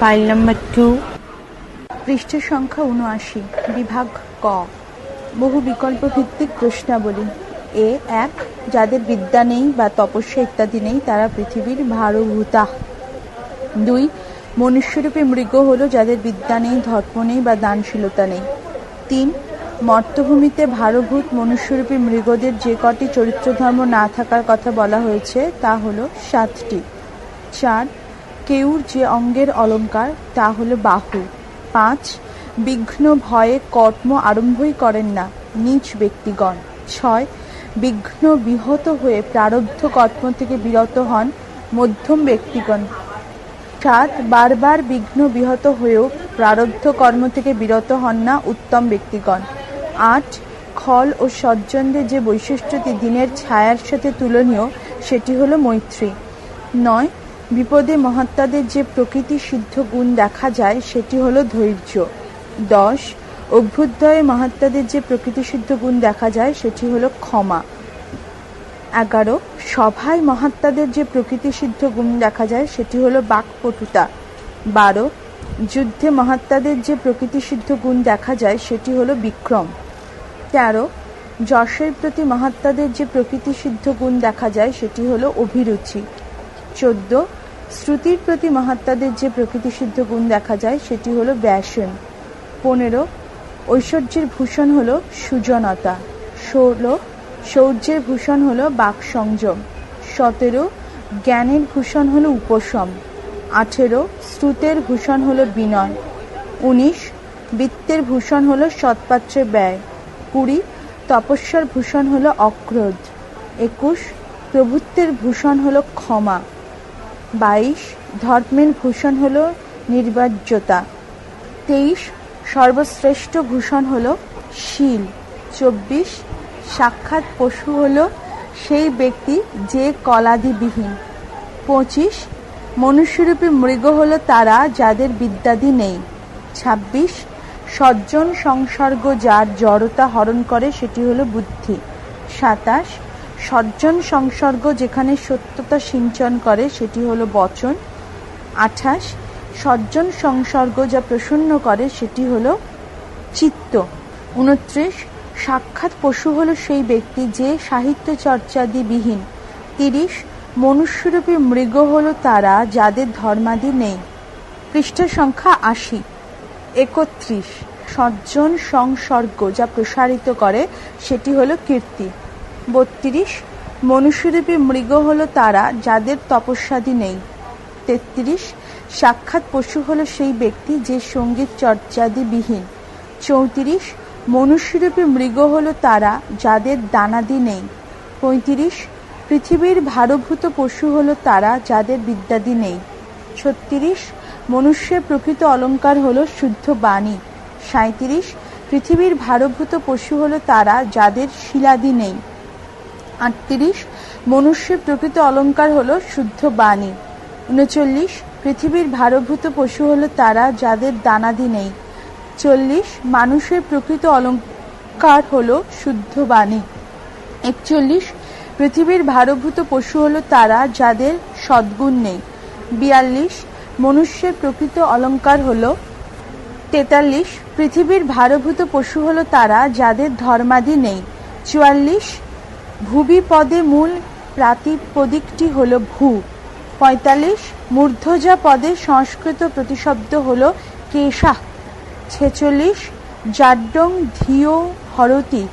File number two পৃষ্ঠ সংখ্যা উনআশি বিভাগ ক। বহু বিকল্প ভিত্তিক প্রশ্নাবলী। এ এক, যাদের বিদ্যা নেই বা তপস্যা ইত্যাদি নেই, তারা পৃথিবীর ভারভূতা। দুই, মনুষ্যরূপী মৃগ হলো যাদের বিদ্যা নেই, ধর্ম নেই বা দানশীলতা নেই। তিন, মর্তভূমিতে ভারভূত মনুষ্যরূপী মৃগদের যে কটি চরিত্র ধর্ম না থাকার কথা বলা হয়েছে, তা হলো সাতটি। চার কেউর যে অঙ্গের অলঙ্কার, তা হলো বাহু। পাঁচ, বিঘ্ন ভয়ে কর্ম আরম্ভই করেন না নিচ ব্যক্তিগণ। ছয়, বিঘ্ন বিহত হয়ে প্রারব্ধ কর্ম থেকে বিরত হন মধ্যম ব্যক্তিগণ। সাত, বারবার বিঘ্ন বিহত হয়েও প্রারব্ধ কর্ম থেকে বিরত হন না উত্তম ব্যক্তিগণ। আট, খল ও সজ্জনদের যে বৈশিষ্ট্যটি দিনের ছায়ার সাথে তুলনীয়, সেটি হলো মৈত্রী। নয় বিপদে মহাত্মাদের যে প্রকৃতি সিদ্ধ গুণ দেখা যায়, সেটি হলো ধৈর্য। দশ, অভ্যুদয়ে মহাত্মাদের যে প্রকৃতি সিদ্ধ গুণ দেখা যায়, সেটি হলো ক্ষমা। এগারো, সভায় মহাত্মাদের যে প্রকৃতি সিদ্ধ গুণ দেখা যায়, সেটি হলো বাকপটুতা। বারো, যুদ্ধে মহাত্মাদের যে প্রকৃতি সিদ্ধ গুণ দেখা যায়, সেটি হলো বিক্রম। তেরো, যশের প্রতি মহাত্মাদের যে প্রকৃতি সিদ্ধ গুণ দেখা যায়, সেটি হলো অভিরুচি। চোদ্দ, শ্রুতির প্রতি মহাত্মাদের যে প্রকৃতি সিদ্ধ গুণ দেখা যায়, সেটি হলো ব্যাসন। পনেরো, ঐশ্বর্যের ভূষণ হলো সুজনতা। ষোলো শৌর্যের ভূষণ হলো বাক সংযম সতেরো, জ্ঞানের ভূষণ হলো উপশম। আঠেরো, শ্রুতের ভূষণ হলো বিনয়। উনিশ, বৃত্তের ভূষণ হলো সৎপাত্রের ব্যয়। কুড়ি, তপস্যার ভূষণ হলো অক্রোধ। একুশ, প্রভুত্বের ভূষণ হলো ক্ষমা। বাইশ, ধর্মের ভূষণ হলো নির্বাজ্যতা। তেইশ, সর্বশ্রেষ্ঠ ভূষণ হলো শীল। চব্বিশ, সাক্ষাৎ পশু হলো সেই ব্যক্তি যে কলাদিবিহীন। পঁচিশ, মনুষ্যরূপী মৃগ হল তারা যাদের বিদ্যাদি নেই। ছাব্বিশ, সজ্জন সংসর্গ যার জড়তা হরণ করে সেটি হলো বুদ্ধি। সাতাশ সজ্জন সংসর্গ যেখানে সত্যতা সিঞ্চন করে, সেটি হলো বচন। আঠাশ, সজ্জন সংসর্গ যা প্রসন্ন করে, সেটি হলো চিত্ত। উনত্রিশ সাক্ষাৎ পশু হলো সেই ব্যক্তি যে সাহিত্য চর্চাদি বিহীন তিরিশ, মনুষ্যরূপী মৃগ হলো তারা যাদের ধর্মাদি নেই। পৃষ্ঠ সংখ্যা আশি। একত্রিশ, সজ্জন সংসর্গ যা প্রসারিত করে, সেটি হলো কীর্তি। বত্রিশ। মনুষ্যরূপী মৃগ হল তারা যাদের তপস্যাদি নেই। তেত্রিশ। সাক্ষাৎ পশু হলো সেই ব্যক্তি যে সংগীত চর্চাদি বিহীন চৌত্রিশ। মনুষ্যরূপী মৃগ হল তারা যাদের দানাদি নেই। পঁয়ত্রিশ। পৃথিবীর ভারভূত পশু হল তারা যাদের বিদ্যাদি নেই। ছত্রিশ। মনুষ্যের প্রকৃত অলঙ্কার হল শুদ্ধ বাণী। সাঁত্রিশ পৃথিবীর ভারভূত পশু হল তারা যাদের শিলাদি নেই। আটত্রিশ মনুষ্যের প্রকৃত অলঙ্কার হল শুদ্ধ বাণী। উনচল্লিশ, পৃথিবীর ভারভূত পশু হলো তারা, যাদের দানাদি নেই। চল্লিশ, মানুষের প্রকৃত অলঙ্কার হলো শুদ্ধ বাণী। একচল্লিশ, পৃথিবীর ভারভূত পশু হলো তারা, যাদের সদ্গুণ নেই। বিয়াল্লিশ, মনুষ্যের প্রকৃত অলঙ্কার হলো তেতাল্লিশ, পৃথিবীর ভারভূত পশু হলো তারা, যাদের ধর্মাদি নেই। চুয়াল্লিশ ভুবি পদে মূল প্রাতিপদিকটি হল ভূ। পঁয়তাল্লিশ মূর্ধজা পদে সংস্কৃত প্রতিশব্দ হল কেশা। ছেচল্লিশ, জাড্ডং ধিও হরতি।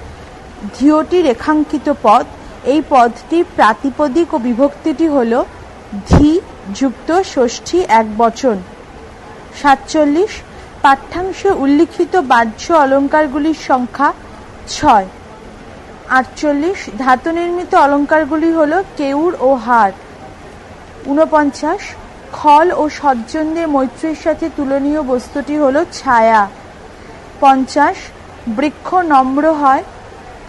ধিওটি রেখাঙ্কিত পদ। এই পদটি প্রাতিপদিক ও বিভক্তিটি হল ধি যুক্ত ষষ্ঠী এক বচন। সাতচল্লিশ, পাঠ্যাংশে উল্লিখিত বাহ্য অলঙ্কারগুলির সংখ্যা ছয়। আটচল্লিশ। ধাতু নির্মিত অলঙ্কারগুলি হল কেউর ও হার। ঊনপঞ্চাশ। খল ও সজ্জনদের মৈত্রীর সাথে তুলনীয় বস্তুটি হল ছায়া। পঞ্চাশ। বৃক্ষ নম্র হয়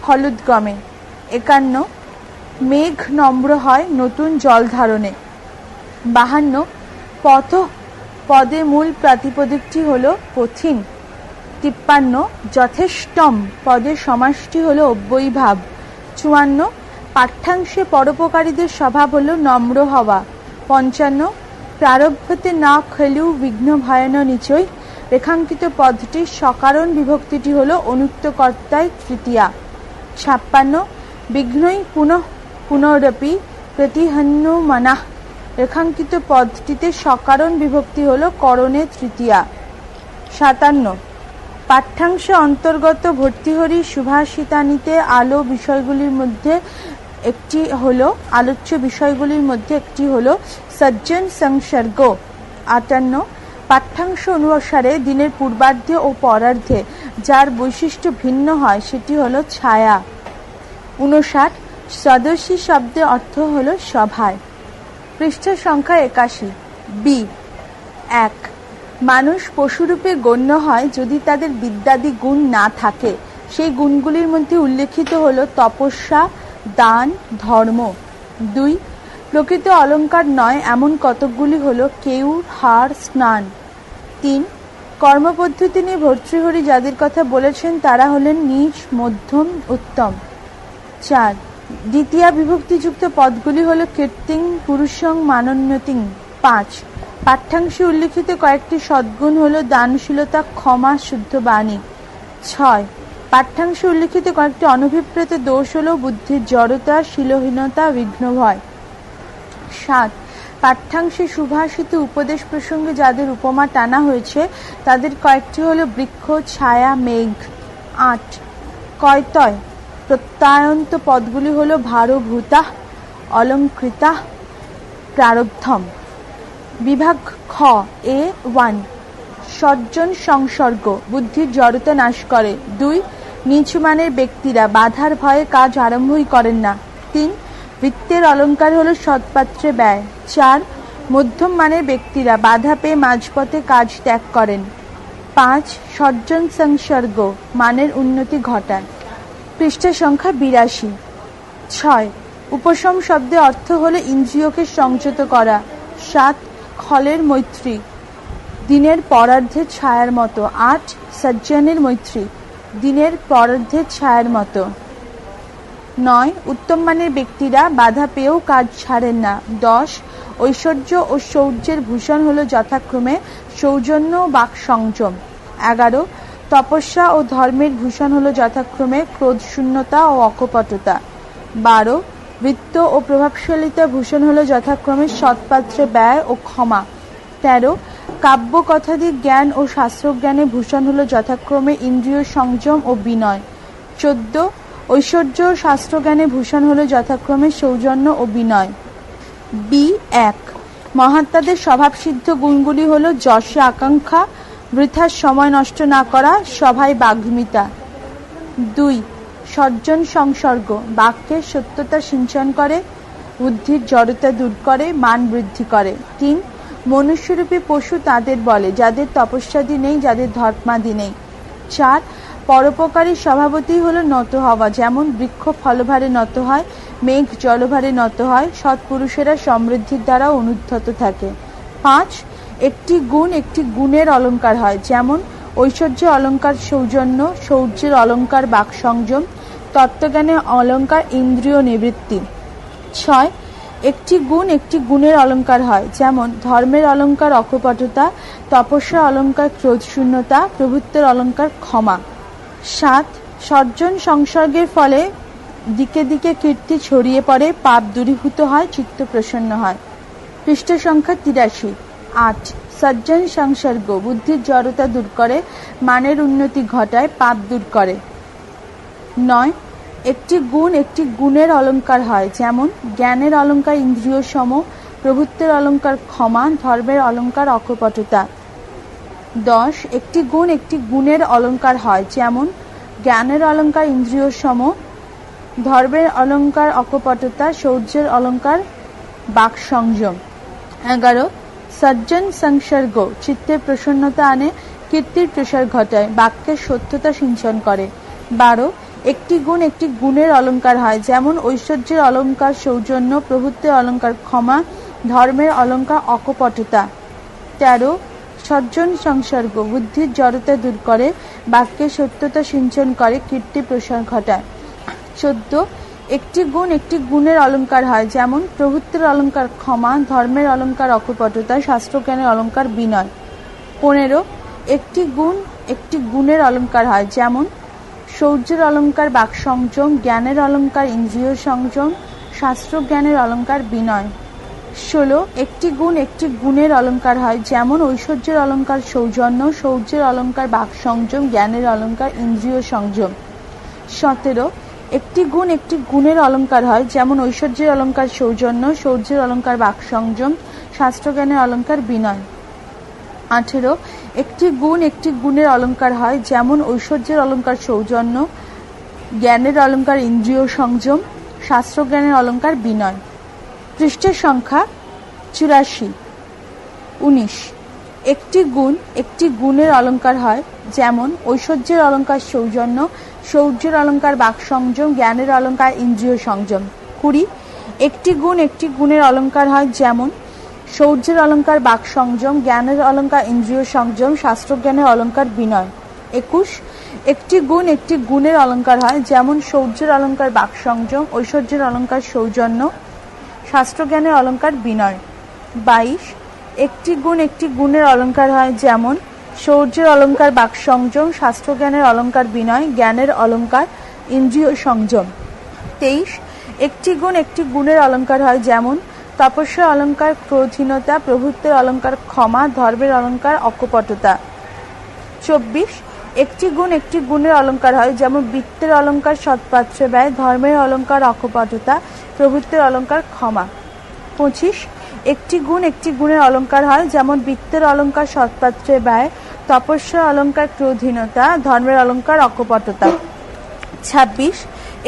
ফলুদ্গমে একান্ন। মেঘ নম্র হয় নতুন জল ধারণে। বাহান্ন। পথ, পদে মূল প্রাতিপদিকটি হল পথিন তিপ্পান্ন যথেষ্টম পদের সমাসটি হল অব্যয়ীভাব। চুয়ান্ন, পাঠ্যাংশে পরোপকারীদের স্বভাব হল নম্র হওয়া। পঞ্চান্ন, প্রারব্ধতে না খেলেও বিঘ্ন ভয়ান নিচই। রেখাঙ্কিত পদটির সকারণ বিভক্তিটি হল অনুক্ত কর্তায় তৃতীয়া। ছাপ্পান্ন, বিঘ্নই পুনঃ পুনরপি প্রতিহন্য মানাহ রেখাঙ্কিত পদটিতে সকারণ বিভক্তি হল করণে তৃতীয়া। সাতান্ন পাঠ্যাংশ অন্তর্গত ভর্তিহরি সুভাষিতানিতে আলো বিষয়গুলির মধ্যে একটি হলো, আলোচ্য বিষয়গুলির মধ্যে একটি হলো, সজ্জন সংসর্গ, আটান্ন, পাঠ্যাংশ অনুসারে দিনের পূর্বার্ধে ও পরার্ধে যার বৈশিষ্ট্য ভিন্ন হয়, সেটি হলো ছায়া। উনষাট সদস্যী শব্দের অর্থ হলো সভায়। পৃষ্ঠ সংখ্যা একাশি। বি, এক মানুষ পশুরূপে গণ্য হয় যদি তাদের বিদ্যাদি গুণ না থাকে। সেই গুণগুলির মধ্যে উল্লেখিত হল তপস্যা, দান, ধর্ম। দুই, প্রকৃত অলঙ্কার নয়, এমন কতকগুলি হল কেউ হার স্নান। তিন, কর্মপদ্ধতি নিয়ে ভর্তৃহরি যাদের কথা বলেছেন তারা হলেন নিজ মধ্যম, উত্তম। চার, দ্বিতীয় বিভক্তিযুক্ত পদগুলি হল কীর্তিং, পুরুষং, মানন্যতিং। পাঁচ পাঠ্যাংশে উল্লিখিত কয়েকটি সদ্গুণ হল দানশীলতা, ক্ষমা, শুদ্ধ বাণী। ছয়, পাঠ্যাংশে উল্লিখিত কয়েকটি অনভিপ্রেত দোষ হল বুদ্ধির জড়তা, শিলহীনতা, বিঘ্নভয়। সাত, পাঠ্যাংশে সুভাষিত উপদেশ প্রসঙ্গে যাদের উপমা টানা হয়েছে, তাদের কয়েকটি হল বৃক্ষ, ছায়া, মেঘ। আট, কয়তয়, প্রত্যয়ন্ত পদগুলি হল ভারভূতা, অলঙ্কৃতা, প্রারব্ধম। বিভাগ খ, এ, ওয়ান। সজ্জন সংসর্গ, বুদ্ধির জড়তা নাশ করে। দুই নিচু মানের ব্যক্তিরা বাধার ভয়ে কাজ আরম্ভই করেন না। তিন, বৃত্তের অলঙ্কার হল সৎপাত্রে ব্যয়। চার, মধ্যম মানের ব্যক্তিরা বাধা পেয়ে মাঝপথে কাজ ত্যাগ করেন। পাঁচ, সজ্জন সংসর্গ, মানের উন্নতি ঘটায় পৃষ্ঠ সংখ্যা বিরাশি। ছয়, উপশম শব্দের অর্থ হলো ইন্দ্রিয়কে সংযত করা। সাত খলের মৈত্রী, দিনের পরার্ধের ছায়ার মতো। আট সজ্জনের মৈত্রী, দিনের পরার্ধের ছায়ার মতো। নয়, উত্তম মানের ব্যক্তিরা বাধা পেয়েও কাজ ছাড়েন না। দশ, ঐশ্বর্য ও শৌর্যের ভূষণ হল যথাক্রমে সৌজন্য বাক সংযম এগারো, তপস্যা ও ধর্মের ভূষণ হল যথাক্রমে ক্রোধ শূন্যতা ও অকপটতা। বারো বৃত্ত ও প্রভাবশালিতা ভূষণ হলো যথাক্রমে সৎপাত্রে ব্যয় ও ক্ষমা। তেরো কাব্য কথাদি জ্ঞান ও শাস্ত্রজ্ঞানে ভূষণ হলো যথাক্রমে ইন্দ্রিয় সংযম ও বিনয়। চোদ্দ, ঐশ্বর্য ও শাস্ত্রজ্ঞানে ভূষণ হলো যথাক্রমে সৌজন্য ও বিনয়। বি এক, মহাত্মাদের স্বভাবসিদ্ধ গুণগুলি হলো যশে আকাঙ্ক্ষা, বৃথার সময় নষ্ট না করা, সভায় বাগ্মিতা। দুই সজ্জন সংসর্গ বাক্যের সত্যতা সিঞ্চন করে, বুদ্ধির জড়তা দূর করে, মান বৃদ্ধি করে। তিন, মনুষ্যরূপী পশু তাদের বলে, যাদের তপস্যাদি নেই, যাদের ধর্মাদি নেই। চার, পরোপকারী স্বভাবতই হলো নত হওয়া, যেমন বৃক্ষ ফলভারে নত হয়, মেঘ জলভারে নত হয়, সৎপুরুষেরা সমৃদ্ধির দ্বারা অনুদ্ধত থাকে। পাঁচ, একটি গুণ একটি গুণের অলঙ্কার হয়, যেমন ঐশ্বর্য অলঙ্কার সৌজন্য শৌর্যের অলঙ্কার বাক সংযম তত্ত্বজ্ঞানের অলঙ্কার ইন্দ্রিয় নিবৃত্তি। ছয়, একটি গুণ একটি গুণের অলঙ্কার হয়, যেমন ধর্মের অলঙ্কার অকপটতা তপস্যা অলঙ্কার ক্রোধশূন্যতা, প্রভুত্বের অলঙ্কার ক্ষমা। সাত, সজ্জন সংসর্গের ফলে দিকে দিকে কীর্তি ছড়িয়ে পড়ে, পাপ দূরীভূত হয়, চিত্ত প্রসন্ন হয়। পৃষ্ঠ সংখ্যা তিরাশি। আট, সজ্জন সংসর্গ, বুদ্ধির জড়তা দূর করে, মানের উন্নতি ঘটায়, পাপ দূর করে। নয়, একটি গুণ একটি গুণের অলঙ্কার হয়, যেমন জ্ঞানের অলঙ্কার ইন্দ্রিয় সম, প্রভুত্বের অলঙ্কার ক্ষমা, ধর্মের অলঙ্কার অকপটতা। দশ, একটি গুণ একটি গুণের অলঙ্কার হয়, যেমন জ্ঞানের অলঙ্কার ইন্দ্রিয় সম, ধর্মের অলঙ্কার অকপটতা শৌর্যের অলঙ্কার বাক সংযম। এগারো, সজ্জন সংসর্গ, চিত্তের প্রসন্নতা আনে, কীর্তির প্রসার ঘটায়, বাক্যের সত্যতা সিঞ্চন করে। বারো একটি গুণ একটি গুণের অলঙ্কার হয়, যেমন ঐশ্বর্যের অলঙ্কার সৌজন্য, প্রভুত্বের অলঙ্কার ক্ষমা, ধর্মের অলঙ্কার অকপটতা। তেরো, সজ্জন সংসর্গ, বুদ্ধির জড়তা দূর করে, বাক্যের সত্যতা সিঞ্চন করে, কীর্তি প্রসার ঘটায়। চোদ্দ, একটি গুণ একটি গুণের অলংকার হয়, যেমন প্রভুত্বের অলংকার ক্ষমা, ধর্মের অলংকার অকপটতা, শাস্ত্রজ্ঞানের অলংকার বিনয়। পনেরো, একটি গুণ একটি গুণের অলংকার হয়, যেমন সৌর্যের অলংকার বাক সংযম জ্ঞানের অলংকার ইন্দ্রিয় সংযম, শাস্ত্রজ্ঞানের অলংকার বিনয়। ষোলো, একটি গুণ একটি গুণের অলংকার হয়, যেমন ঐশ্বর্যের অলংকার সৌজন্য, সৌর্যের অলংকার বাক সংযম জ্ঞানের অলংকার ইন্দ্রিয় সংযম। সতেরো, একটি গুণ একটি গুণের অলংকার হয়, যেমন ঐশ্বর্যের অলংকার সৌজন্য, সৌর্যের অলংকার বাক সংযম শাস্ত্রজ্ঞানের অলংকার বিনয়। আঠেরো একটি গুণ একটি গুণের অলঙ্কার হয়, যেমন ঐশ্বর্যের অলংকার সৌজন্য, জ্ঞানের অলংকার ইন্দ্রিয় সংযম, শাস্ত্রজ্ঞানের অলংকার বিনয়। পৃষ্ঠের সংখ্যা চুরাশি। উনিশ। একটি গুণ একটি গুণের অলঙ্কার হয়, যেমন ঐশ্বর্যের অলংকার সৌজন্য, সৌর্যের অলংকার বাক সংযম, জ্ঞানের অলংকার ইন্দ্রিয় সংযম। কুড়ি। একটি গুণ একটি গুণের অলঙ্কার হয়, যেমন সৌর্যের অলঙ্কার বাক সংযম জ্ঞানের অলংকার ইন্দ্রিয় সংযম, শাস্ত্রজ্ঞানের অলঙ্কার বিনয়। একুশ, একটি গুণ একটি গুণের অলংকার হয়, যেমন শৌর্যের অলংকার বাক সংযম ঐশ্বর্যের অলঙ্কার সৌজন্য, শাস্ত্রজ্ঞানের অলঙ্কার বিনয়। বাইশ, একটি গুণ একটি গুণের অলঙ্কার হয়, যেমন শৌর্যের অলঙ্কার বাক সংযম শাস্ত্রজ্ঞানের অলংকার বিনয়, জ্ঞানের অলঙ্কার ইন্দ্রিয় সংযম। তেইশ, একটি গুণ একটি গুণের অলংকার হয়, যেমন তপস্যা অলংকার ক্রোধীনতা প্রভুত্বের অলংকার, ক্ষমা, ধর্মের অলঙ্কার অকপটতা। চব্বিশ, একটি গুণ একটি গুণের অলংকার হয়, যেমন বৃত্তের অলংকার সৎপাত্রে ব্যয়, ধর্মের অলংকার অকপটতা, প্রভুত্বের অলঙ্কার ক্ষমা। পঁচিশ, একটি গুণ একটি গুণের অলংকার হয়, যেমন বৃত্তের অলংকার সৎপাত্রে ব্যয় তপস্যা অলংকার ক্রোধীনতা ধর্মের অলংকার, অকপটতা। ছাব্বিশ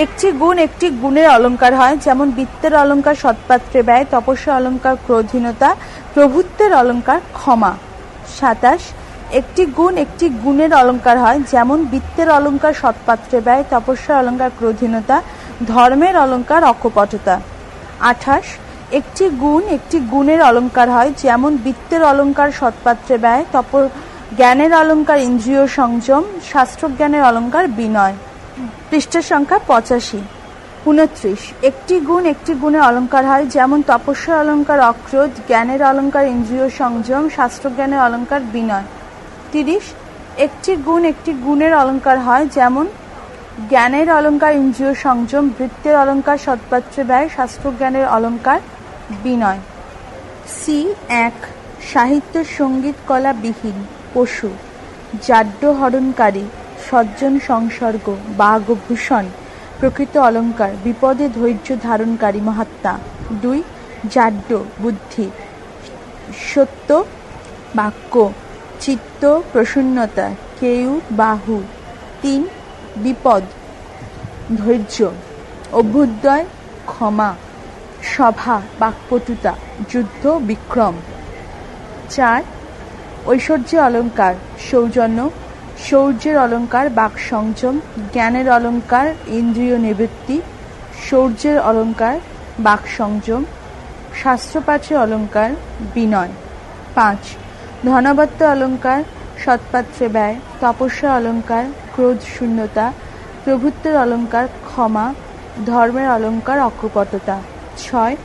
একটি গুণ একটি গুণের অলঙ্কার হয়। যেমন বৃত্তের অলংকার সৎপাত্রে ব্যয় তপস্যা অলংকার ক্রোধীনতা প্রভুত্বের অলংকার ক্ষমা। সাতাশ, একটি গুণ একটি গুণের অলঙ্কার হয়। যেমন বৃত্তের অলঙ্কার সৎপাত্রে ব্যয় তপস্যা অলংকার ক্রোধীনতা ধর্মের অলংকার অকপটতা। আঠাশ, একটি গুণ একটি গুণের অলঙ্কার হয়। যেমন বৃত্তের অলঙ্কার সৎপাত্রে ব্যয়, তপ জ্ঞানের অলঙ্কার ইন্দ্রিয় সংযম, শাস্ত্রজ্ঞানের অলঙ্কার বিনয়। পৃষ্ঠের সংখ্যা পঁচাশি, উনত্রিশ। একটি গুণ একটি গুণের অলংকার হয়, যেমন তপস্যা অলংকার অক্রোধ, জ্ঞানের অলংকার ইন্দ্রিয় সংযম, শাস্ত্রজ্ঞানের অলঙ্কার বিনয়। তিরিশ। একটি গুণ একটি গুণের অলঙ্কার হয়, যেমন জ্ঞানের অলংকার ইন্দ্রিয় সংযম, বৃত্তের অলঙ্কার সৎপাত্রে ব্যয়, শাস্ত্রজ্ঞানের অলঙ্কার বিনয়। সি, এক। সাহিত্য সংগীত কলা বিহীন পশু, জাড্য হরণকারী সজ্জন সংসর্গ বাঘভূষণ প্রকৃত অলঙ্কার বিপদে ধৈর্য ধারণকারী মহাত্মা। দুই, জাড্য, বুদ্ধি। সত্য, বাক্য, চিত্ত, প্রসন্নতা, কেউ, বাহু। তিন, বিপদ, ধৈর্য, অভ্যুদয়, ক্ষমা, সভা, বাকপটুতা, যুদ্ধ, বিক্রম। চার, ঐশ্বর্য অলঙ্কার সৌজন্য শৌর্যের অলঙ্কার বাক সংযম জ্ঞানের অলঙ্কার, ইন্দ্রিয় নিবৃত্তি শৌর্যের অলঙ্কার বাক সংযম শাস্ত্রপাঠের অলঙ্কার, বিনয়। পাঁচ, ধনবত্ত অলংকার সৎপাত্রে ব্যয়, তপস্যা অলঙ্কার, ক্রোধ শূন্যতা, প্রভুত্বের অলঙ্কার, ক্ষমা, ধর্মের অলঙ্কার, অকপটতা। ছয়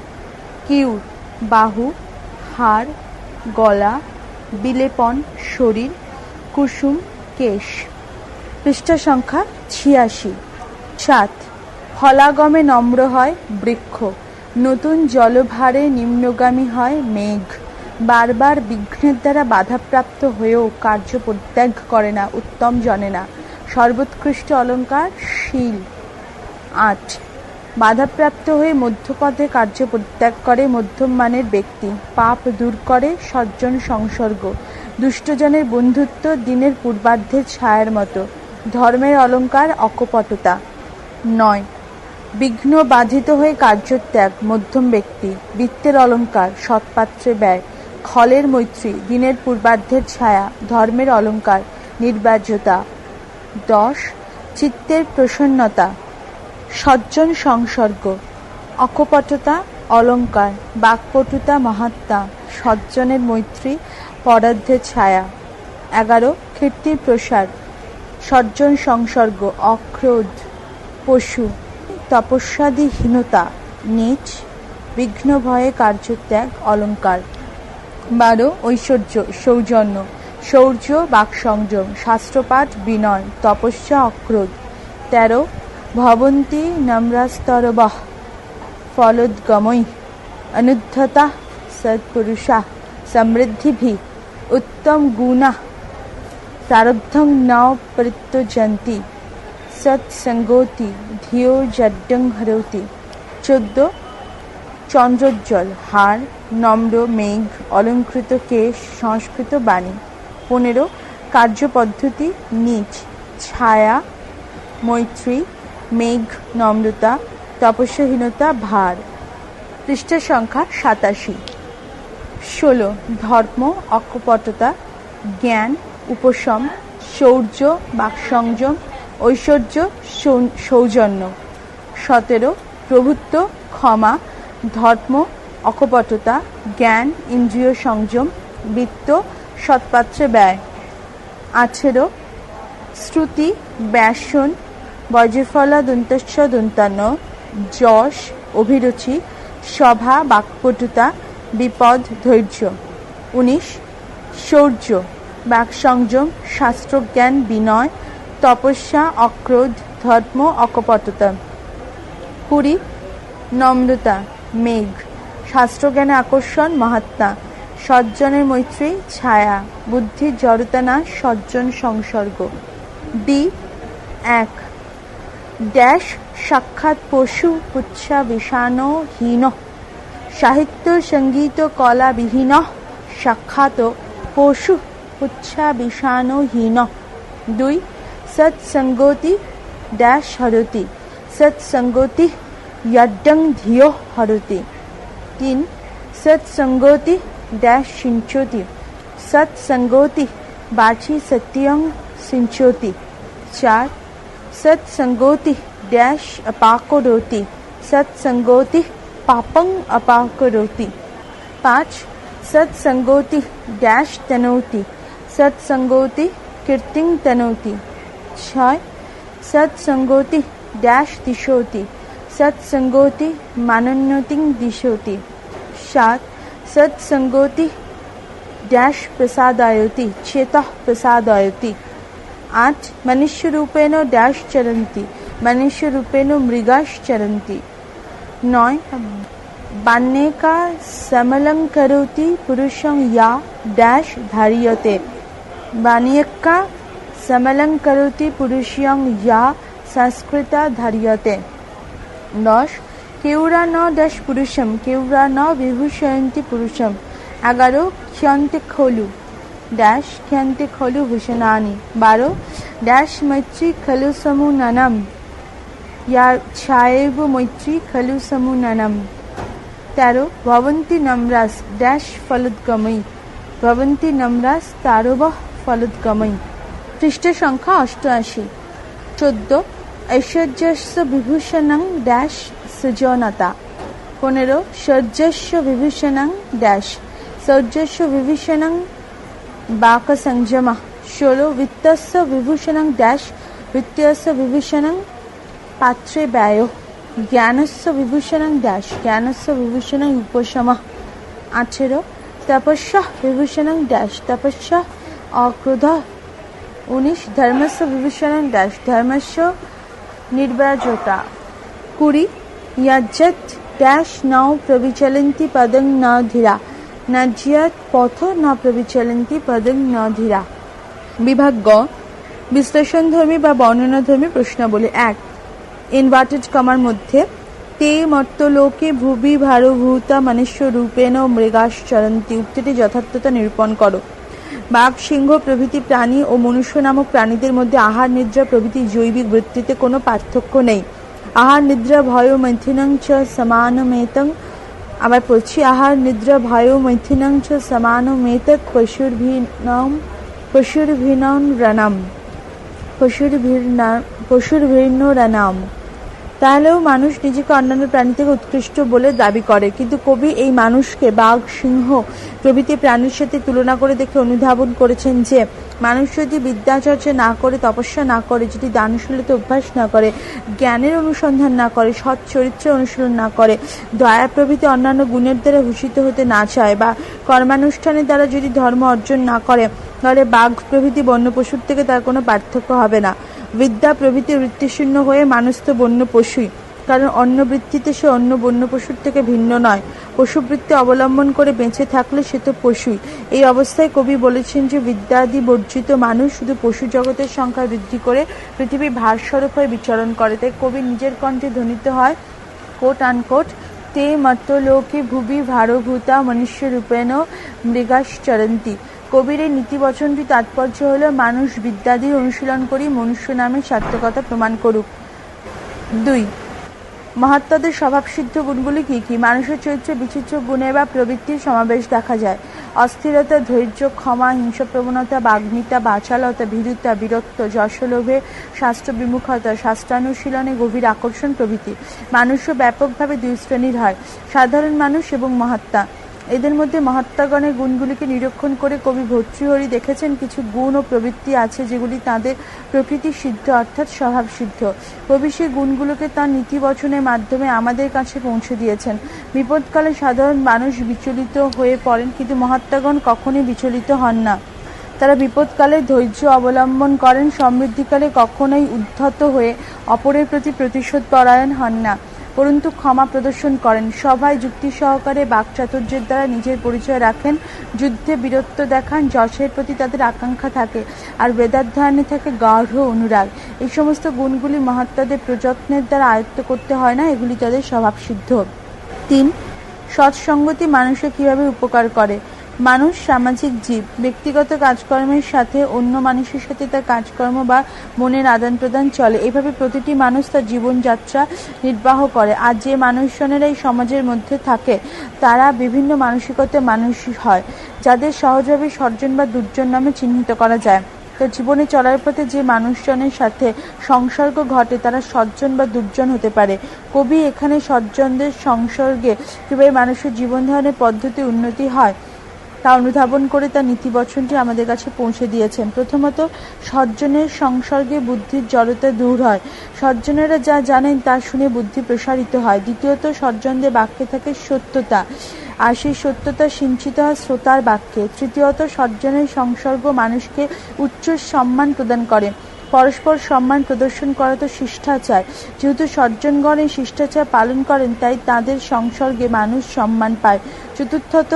কিউ বাহু, হাড়, গলা, বিলেপন, শরীর, কুসুম কেশ। পৃষ্ঠা সংখ্যা ছিয়াশি। সাত, ফলাগমে নম্র হয় বৃক্ষ। নতুন জলভারে নিম্নগামী হয় মেঘ। বারবার বিঘ্নের দ্বারা বাধাপ্রাপ্ত হয়েও কার্য পরিত্যাগ করে না, উত্তম জনে না। সর্বোৎকৃষ্ট অলঙ্কার শীল। আট, বাধাপ্রাপ্ত হয়ে মধ্যপথে কার্য পরিত্যাগ করে মধ্যম মানের ব্যক্তি। পাপ দূর করে সজ্জন সংসর্গ। দুষ্টজনের বন্ধুত্ব দিনের পূর্বার্ধের ছায়ার মতো। ধর্মের অলঙ্কার অকপটতা। নয়। বিঘ্ন বাধিত হয়ে কার্যত্যাগ, মধ্যম ব্যক্তি, বৃত্তের অলংকার সৎপাত্রে ব্যয়, খলের মৈত্রী, দিনের পূর্বার্ধের ছায়া, ধর্মের অলঙ্কার, নির্বাজ্যতা। দশ। চিত্তের প্রসন্নতা। সজ্জন সংসর্গ। অকপটতা, অলঙ্কার, বাকপটুতা, মহাত্মা, সজ্জনের মৈত্রী পরার্ধের ছায়া। এগারো, কীর্তির প্রসার। সজ্জন সংসর্গ, অক্রোধ, পশু, তপস্যাদিহীনতা, নিচ, বিঘ্ন ভয়ে কার্যত্যাগ, অলঙ্কার। বারো, ঐশ্বর্য, সৌজন্য। শৌর্য বাক সংযম শাস্ত্রপাঠ, বিনয়, তপস্যা, অক্রোধ। তেরো, ভবন্তি নম্রাস্তরবহ ফলোদ্গমৈ, অনুদ্ধতা সৎপুরুষা, সমৃদ্ধিভি উত্তম গুণা प्रारब्धं न परित्यजन्ति সৎসঙ্গতি ধিও জড্ডং হরতি চোদ্দ চন্দ্রোজ্জ্বল হাড় নম্র মেঘ অলঙ্কৃত কেশ সংস্কৃত বাণী পনেরো কার্যপদ্ধতি নিচ ছায়া মৈত্রী মেঘ নম্রতা তপস্যাহীনতা ভার পৃষ্ঠা সংখ্যা সাতাশি ষোলো, ধর্ম, অকপটতা, জ্ঞান, উপশম, শৌর্য, বাকসংযম, ঐশ্বর্য সৌজন্য। সতেরো, প্রভুত্ব, ক্ষমা, ধর্ম, অকপটতা, জ্ঞান, ইন্দ্রিয় সংযম, বৃত্ত, সৎপাত্রে ব্যয়। আঠেরো, শ্রুতি, ব্যাসন, বজ্রফলা দন্তস্ব দন্তান্ন, যশ, অভিরুচি, সভা, বাকপটুতা বিপদ, ধৈর্য। উনিশ, শৌর্য, বাকসংযম, শাস্ত্রজ্ঞান, বিনয়, তপস্যা, অক্রোধ, ধর্ম, অকপটতা। কুড়ি, নম্রতা, মেঘ। শাস্ত্রজ্ঞানে আকর্ষণ, মহাত্মা। সজ্জনের মৈত্রী, ছায়া। বুদ্ধির জড়তা না সজ্জন, সংসর্গ। ডি, এক। ড্যাশ, সাক্ষাৎ, পশু, পুচ্ছা বিষাণ হীন। সাহিত্য সঙ্গীত কলা বিহীন সাক্ষাৎ পশু পুচ্ছা বিষাণ হীন দুই সৎসঙ্গতি ড্যাশ হরতি সৎসঙ্গতি यड्डं धियो हरति तीन सत्संगोति डैश सिंचोति सत्संगोति बाची सत्यं सिंचोति चार सत्संगोति डैश अपाकरोति सत्संगोति पापं अपाकरोति। पाँच, सत्संगोति डैश तनोति। सत्संगोति कीर्तिं तनोति। छय सत्संगोति डैश दिशोति। सत्संगोति मानोन्नतिं दिशोति। सात, सत्संगोति डैश प्रसादायति, चेतः प्रसादायति। आठ, मनुष्यरूपेण डैश चरन्ति। मनुष्यरूपेण मृगाश्चरन्ति নয় বান্যেকা করোতি পুরুষং ইয়া ড্যাশ ধারিয়তে বানিয়েকা সমলং করোতি পুরুষং ইয়া সংস্কৃত ধারিয়তে দশ কেউরা ন ড্যাশ পুরুষম কেউরা ন বিভূষয়ন্তী পুরুষম এগারো ক্ষন্তে খলু ড্যাশ ক্ষন্তে খলু ভূষণানি বারো ড্যাশ মৈত্রী খলু সমু নানাম ছায়েব মৈত্রী খলু সমু ননম তেরো ভবন্তি নম্রাস ড্যাশ ফলোদ্গময়ী ভবন্তি নম্রাস তারব ফলোদ্গময়ী পৃষ্ঠ সংখ্যা অষ্টআশি চোদ্দ ঐশ্বর্যস্য বিভূষণং ড্যাশ সৃজনতা পনেরো শৌর্যস্য বিভূষণং ড্যাশ শৌর্যস্য বিভূষণং বাক সংযম ষোলো বিত্তস্য বিভূষণং ড্যাশ বিত্তস্য বিভূষণং পাত্রে ব্যয়। জ্ঞানস্য বিভূষণং ড্যাশ জ্ঞানস্য বিভূষণং উপশম। আঠেরো, তপস্যা বিভূষণং ড্যাশ তপস্যা অক্রোধ। উনিশ, ধর্মস্য বিভূষণং ড্যাশ ধর্মস্য নির্বাচতা কুড়ি ইয়াজ্জত ড্যাশ নৌ প্রবিচলন্তি পদং ন ধীরা নাজ্যাত পথ ন প্রবিচলন্তি পদং ন ধীরা বিভাগ গ বিশ্লেষণধর্মী বা বর্ণনাধর্মী প্রশ্নাবলী এক। ইনভার্টেড কমার মধ্যে, তে মর্তলোকে ভুবি ভারভূতা মনুষ্য রূপেণ মৃগাশ্চরন্তি উক্তিটি যথার্থতা নিরূপণ করো। বাঘ, সিংহ, প্রভৃতি প্রাণী ও মনুষ্য নামক প্রাণীদের মধ্যে আহার, নিদ্রা, প্রভৃতি জৈবিক বৃত্তিতে কোনো পার্থক্য নেই। আহার, নিদ্রা, ভয়, মৈথিনং চ সমানমেতং। আবার পড়ছি, আহার, নিদ্রা, ভয়, মৈথিনং চ সমানমেতৎ পশুর্ভিনম পশুর্ভিনম রণম পশুর্ভির্না পশুর্ভিন্ন রণাম তাহলেও মানুষ নিজেকে অন্যান্য প্রাণী থেকে উৎকৃষ্ট বলে দাবি করে। কিন্তু কবি এই মানুষকে বাঘ, সিংহ প্রভৃতি প্রাণীর সাথে তুলনা করে দেখে অনুধাবন করেছেন যে, মানুষ যদি বিদ্যাচর্চা না করে, তপস্যা না করে, যদি দানশীলতা অভ্যাস না করে, জ্ঞানের অনুসন্ধান না করে, সৎ চরিত্রের অনুশীলন না করে, দয়া প্রভৃতি অন্যান্য গুণের দ্বারা ভূষিত হতে না চায় বা কর্মানুষ্ঠানের দ্বারা যদি ধর্ম অর্জন না করে, তাহলে বাঘ প্রভৃতি বন্য পশুর থেকে তার কোনো পার্থক্য হবে না। বিদ্যা প্রভৃতি বৃত্তিশূন্য হয়ে মানুষ তো বন্য পশুই। কারণ অন্য বৃত্তিতে সে অন্য বন্য পশুর থেকে ভিন্ন নয়। পশুবৃত্তি অবলম্বন করে বেঁচে থাকলে সে তো পশুই। এই অবস্থায় কবি বলেছেন যে বিদ্যাদি বর্জিত মানুষ শুধু পশু জগতের সংখ্যা বৃদ্ধি করে পৃথিবীর ভারস্বরূপ হয়ে বিচরণ করে। তাই কবি নিজের কণ্ঠে ধ্বনিত হয় কোট আনকোট তে মর্তলোকে ভুবি ভারভূতা মনুষ্য রূপেণ মৃগাশ্চরন্তি। কবির এই নীতিবচনটি তাৎপর্য হল মানুষ বিদ্যাদির অনুশীলন করি, মনুষ্য নামে সার্থকতা প্রমাণ করুক। দুই, মহাত্মাদের স্বভাবসিদ্ধ গুণগুলি কি কি? মানুষের চরিত্রে বিচিত্র গুণে বা প্রবৃত্তির সমাবেশ দেখা যায়। অস্থিরতা, ধৈর্য, ক্ষমা, হিংসপ্রবণতা, বাগ্মিতা, বাচালতা, ভীরুতা, বীরত্ব, যশলোভে, শাস্ত্র বিমুখতা, শাস্ত্রানুশীলনে গভীর আকর্ষণ প্রভৃতি। মানুষও ব্যাপকভাবে দুই শ্রেণির হয়। সাধারণ মানুষ এবং মহাত্মা। এদের মধ্যে মহাত্মাগণের গুণগুলিকে নিরীক্ষণ করে কবি ভর্তৃহরি দেখেছেন। কিছু গুণ ও প্রবৃত্তি আছে যেগুলি তাদের প্রকৃতি সিদ্ধ, অর্থাৎ স্বভাব সিদ্ধ। কবি সেই গুণগুলোকে তার নীতিবচনের মাধ্যমে আমাদের কাছে পৌঁছে দিয়েছেন। বিপদকালে সাধারণ মানুষ বিচলিত হয়ে পড়েন, কিন্তু মহাত্মাগণ কখনোই বিচলিত হন না। তারা বিপদকালে ধৈর্য অবলম্বন করেন, সমৃদ্ধিকালে কখনোই উদ্ধত হয়ে অপরের প্রতি প্রতিশোধ পরায়ণ হন না। পরন্তু ক্ষমা প্রদর্শন করেন। সভায় যুক্তি সহকারে বাকচাতুর্যের দ্বারা নিজের পরিচয় রাখেন। যুদ্ধে বীরত্ব দেখান, যশের প্রতি তাদের আকাঙ্ক্ষা থাকে আর বেদাধ্যয়নে থাকে গাঢ় অনুরাগ। এই সমস্ত গুণগুলি মহাত্মাদের প্রযত্নের দ্বারা আয়ত্ত করতে হয় না, এগুলি তাদের স্বভাবসিদ্ধ। তিন, সৎসঙ্গতি মানুষকে কীভাবে উপকার করে? মানুষ, সামাজিক জীব, ব্যক্তিগত কাজকর্মের সাথে অন্য মানুষের সাথে তার কাজকর্ম বা মনের আদান প্রদান চলে। এভাবে প্রতিটি মানুষ তার জীবনযাত্রা নির্বাহ করে। আর যে মানুষজনেরা এই সমাজের মধ্যে থাকে, তারা বিভিন্ন মানসিকতার মানুষ হয়, যাদের সহজভাবে সর্জন বা দুর্জন নামে চিহ্নিত করা যায়। তো জীবনে চলার পথে যে মানুষজনের সাথে সংসর্গ ঘটে, তারা সজ্জন বা দুর্জন হতে পারে। কবি এখানে সজ্জনদের সংসর্গে কীভাবে মানুষের জীবন ধারণের পদ্ধতি উন্নতি হয় তা অনুধাবন করে তার নীতিবচনটি আমাদের কাছে পৌঁছে দিয়েছেন। প্রথমত, সজ্জনের সংসর্গে বুদ্ধির জড়তা দূর হয়। সজ্জনেরা যা জানেন তা শুনে বুদ্ধি প্রসারিত হয়। দ্বিতীয়ত, সজ্জনদের বাক্যে থাকে সত্যতা, আর সেই সত্যতা সিঞ্চিত হয় শ্রোতার বাক্যে। তৃতীয়ত, সজ্জনের সংসর্গ মানুষকে উচ্চ সম্মান প্রদান করে। পরস্পর সম্মান প্রদর্শন করা তো শিষ্টাচার। যেহেতু সজ্জনগণ এই শিষ্টাচার পালন করেন, তাই তাদের সংসর্গে মানুষ সম্মান পায়। চতুর্থত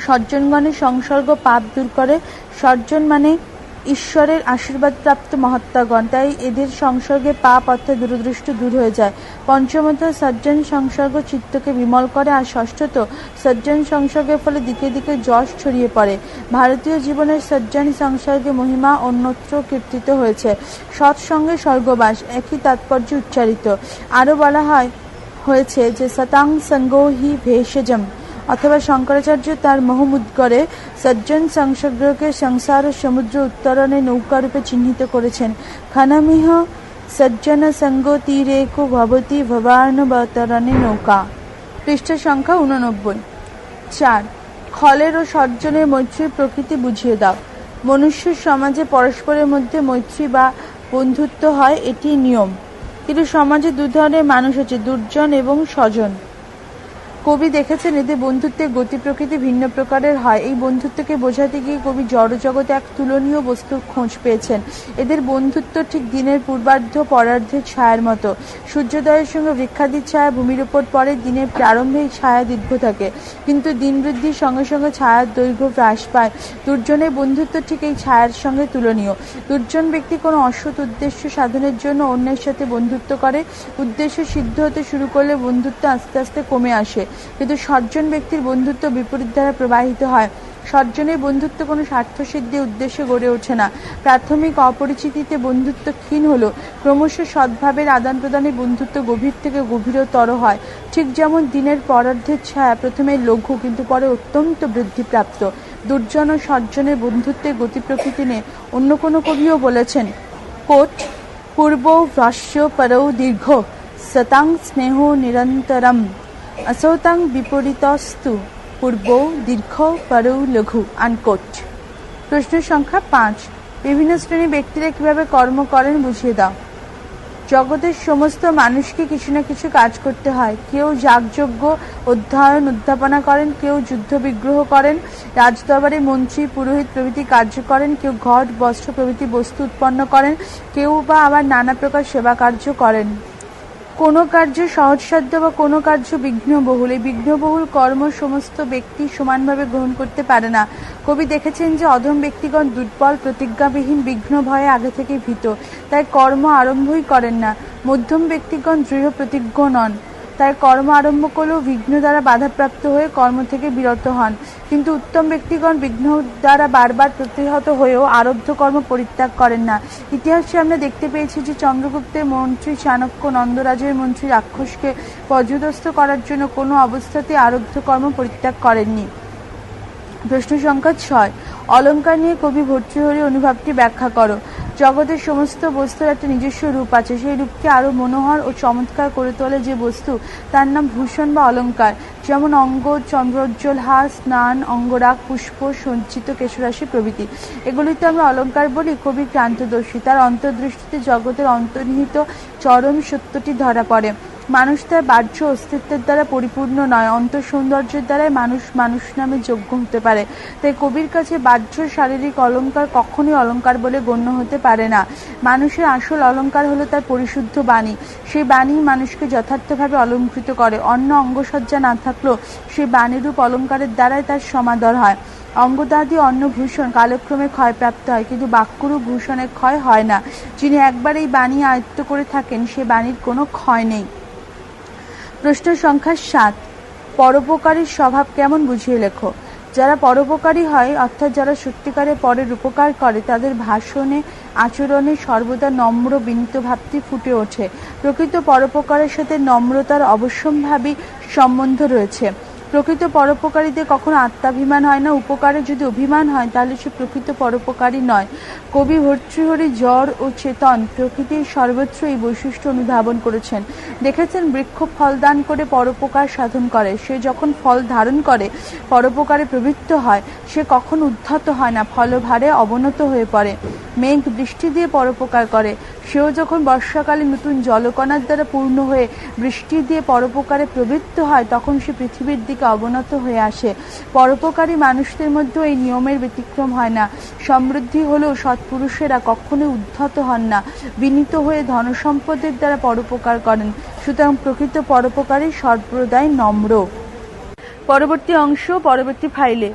সজ্জনগণের সংসর্গ, পাপ দূর করে। সজ্জন মানে ঈশ্বরের আশীর্বাদপ্রাপ্ত মহাত্মাগণ। তাই এদের সংসর্গে পাপ অর্থাৎ দূরদৃষ্ট দূর হয়ে যায়। পঞ্চমত, সজ্জন সংসর্গ চিত্তকে বিমল করে। আর ষষ্ঠত, সজ্জন সংসর্গের ফলে দিকে দিকে যশ ছড়িয়ে পড়ে। ভারতীয় জীবনের সজ্জন সংসর্গে মহিমা অন্যত্র কীর্তিত হয়েছে। সৎসঙ্গে স্বর্গবাস, একই তাৎপর্য উচ্চারিত। আরও বলা হয়, হয়েছে যে, সতাং সঙ্গ হি ভেষজম। অথবা শঙ্করাচার্য তার মহমুদ্গরে সজ্জন সংসর্গকে সংসার সমুদ্র উত্তরণে নৌকারূপে চিহ্নিত করেছেন। খানামিহ সজ্জন সঙ্গ তীরেকু ভবতী ভবানবতরণে নৌকা। পৃষ্ঠ সংখ্যা উননব্বই চার। খলের ও সজ্জনের মৈত্রীর প্রকৃতি বুঝিয়ে দাও। মনুষ্যের সমাজে পরস্পরের মধ্যে মৈত্রী বা বন্ধুত্ব হয়, এটি নিয়ম। কিন্তু সমাজে দু ধরনের মানুষ আছে, দুর্জন এবং স্বজন। কবি দেখেছেন, এদের বন্ধুত্বের গতি প্রকৃতি ভিন্ন প্রকারের হয়। এই বন্ধুত্বকে বোঝাতে গিয়ে কবি জড়জগতে এক তুলনীয় বস্তুর খোঁজ পেয়েছেন। এদের বন্ধুত্ব ঠিক দিনের পূর্বার্ধ পরার্ধের ছায়ার মতো। সূর্যোদয়ের সঙ্গে বৃক্ষাদির ছায়া ভূমির উপর পড়ে, দিনের প্রারম্ভে এই ছায়া দীর্ঘ থাকে। কিন্তু দিন বৃদ্ধির সঙ্গে সঙ্গে ছায়ার দৈর্ঘ্য হ্রাস পায়। দুর্জনের বন্ধুত্ব ঠিক এই ছায়ার সঙ্গে তুলনীয়। দুর্জন ব্যক্তি কোনো অসৎ উদ্দেশ্য সাধনের জন্য অন্যের সাথে বন্ধুত্ব করে। উদ্দেশ্য সিদ্ধ হতে শুরু করলে বন্ধুত্ব আস্তে আস্তে কমে আসে। কিন্তু সজ্জন ব্যক্তির বন্ধুত্ব বিপরীত দ্বারা প্রবাহিত হয়, সজ্জনের বন্ধুত্ব কোনো স্বার্থসিদ্ধি উদ্দেশ্যে গড়ে ওঠে না। প্রাথমিক অপরিচিতিতে বন্ধুত্ব ক্ষীণ হলো ক্রমশ সদ্ভাবের আদান প্রদানে বন্ধুত্ব গভীর থেকে গভীরতর হয়। ঠিক যেমন দিনের পরার্ধের ছায়া প্রথমে লঘু কিন্তু পরে অত্যন্ত বৃদ্ধিপ্রাপ্ত। দুর্জন ও সজ্জনের বন্ধুত্বের গতি প্রকৃতি নিয়ে অন্য কোনো কবিও বলেছেন, কোট পূর্ব হ্রস্য পরৌ দীর্ঘ শতাং স্নেহ নিরন্তরম। আসৌতাং বিপরীতস্তু পূর্ব দীর্ঘ পারু লঘু, আনকোট। প্রশ্ন সংখ্যা পাঁচ। বিভিন্ন শ্রেণি ব্যক্তিরা কীভাবে কর্ম করেন বুঝিয়ে দাও। জগতের সমস্ত মানুষকে কিছু না কিছু কাজ করতে হয়। কেউ যাগযজ্ঞ, অধ্যয়ন উদ্যাপনা করেন, কেউ যুদ্ধ বিগ্রহ করেন, রাজদরবারে মন্ত্রী, পুরোহিত প্রভৃতি কার্য করেন, কেউ ঘট, বস্ত্র প্রভৃতি বস্তু উৎপন্ন করেন, কেউ বা আবার নানা প্রকার সেবা কার্য করেন। কোনো কার্য সহজসাধ্য বা কোনো কার্য বিঘ্নবহুল। এই বিঘ্নবহুল কর্ম সমস্ত ব্যক্তি সমানভাবে গ্রহণ করতে পারে না। কবি দেখেছেন যে অধম ব্যক্তিগণ দুর্বল, প্রতিজ্ঞাবিহীন, বিঘ্ন ভয়ে আগে থেকে ভীত। তাই কর্ম আরম্ভই করেন না। মধ্যম ব্যক্তিগণ দৃঢ়, প্রতিজ্ঞ নন। তাই কর্ম আরম্ভ করলেও বিঘ্ন দ্বারা বাধাপ্রাপ্ত হয়ে কর্ম থেকে বিরত হন। কিন্তু উত্তম ব্যক্তিগণ বিঘ্ন দ্বারা বারবার প্রতিহত হয়েও আরব্ধ কর্ম পরিত্যাগ করেন না। ইতিহাসে আমরা দেখতে পেয়েছি যে চন্দ্রগুপ্তের মন্ত্রী চাণক্য নন্দরাজের মন্ত্রী রাক্ষসকে পর্যদস্ত করার জন্য কোনো অবস্থাতে আরব্ধ কর্ম পরিত্যাগ করেননি। প্রশ্ন সংখ্যা ছয়। অলঙ্কার নিয়ে কবি ভর্তৃহরি অনুভবটি ব্যাখ্যা করো। জগতের সমস্ত বস্তুর একটা নিজস্ব রূপ আছে। সেই রূপকে আরও মনোহর ও চমৎকার করে তোলে যে বস্তু, তার নাম ভূষণ বা অলঙ্কার যেমন অঙ্গ, চন্দ্রোজ্জ্বল, হাস স্নান অঙ্গরাগ, পুষ্প, সঞ্চিত কেশরাশি প্রভৃতি। এগুলিতে আমরা অলঙ্কার বলি কবি ক্রান্তদর্শী। তার অন্তর্দৃষ্টিতে জগতের অন্তর্নিহিত চরম সত্যটি ধরা পড়ে। মানুষ তার বাহ্য অস্তিত্বের দ্বারা পরিপূর্ণ নয় অন্তর সৌন্দর্যের দ্বারাই মানুষ মানুষ নামে যোগ্য হতে পারে। তাই কবির কাছে বাহ্য, শারীরিক অলঙ্কার কখনোই অলংকার বলে গণ্য হতে পারে না। মানুষের আসল অলংকার হলো তার পরিশুদ্ধ বাণী। সেই বাণী মানুষকে যথার্থভাবে অলঙ্কৃত করে। অন্য অঙ্গসজ্জা না থাকলেও সেই বাণীরূপ অলংকারের দ্বারাই তার সমাদর হয়। অঙ্গদাদি অন্নভূষণ কালক্রমে ক্ষয়প্রাপ্ত হয়, কিন্তু বাক্যরূপ ভূষণের ক্ষয় হয় না। যিনি একবার এই বাণী আয়ত্ত করে থাকেন, সে বাণীর কোনো ক্ষয় নেই। প্রশ্ন সংখ্যা সাত। পরোপকারীর স্বভাব কেমন বুঝিয়ে লেখো। যারা পরোপকারী হয়, অর্থাৎ যারা সত্যিকারে পরের উপকার করে, তাদের ভাষণে, আচরণে সর্বদা নম্র বিনীত ভাবটি ফুটে ওঠে। প্রকৃত পরোপকারের সাথে নম্রতার অবশ্যম্ভাবী সম্বন্ধ রয়েছে। প্রকৃত পরোপকারীদের কখনো আত্মাভিমান হয় না, উপকারে যদি অভিমান হয়, তাহলে সে প্রকৃত পরোপকারী নয়। কবি ভর্তৃহরি জ্বর ও চেতন প্রকৃতির সর্বত্র এই বৈশিষ্ট্য অনুধাবন করেছেন। দেখেছেন বৃক্ষ ফল দান করে পরোপকার সাধন করে। সে যখন ফল ধারণ করে, পরোপকারে প্রবৃত্ত হয়, সে কখন উদ্ধত হয় না, ফলভারে অবনত হয়ে পড়ে। মেঘ বৃষ্টি দিয়ে পরোপকার করে। সেও যখন বর্ষাকালে নতুন জলকণার দ্বারা পূর্ণ হয়ে বৃষ্টি দিয়ে পরোপকারে প্রবৃত্ত হয়, তখন সে পৃথিবীর দিকে অবনত হয়ে আসে। পরোপকারী মানুষদের মধ্যে এই নিয়মের ব্যতিক্রম হয় না। সমৃদ্ধি হলেও সৎপুরুষেরা কখনোই উদ্ধত হন না। বিনীত হয়ে ধনসম্পদের দ্বারা পরোপকার করেন। সুতরাং প্রকৃত পরোপকারী সর্বদাই নম্র। পরবর্তী অংশ, পরবর্তী ফাইলে।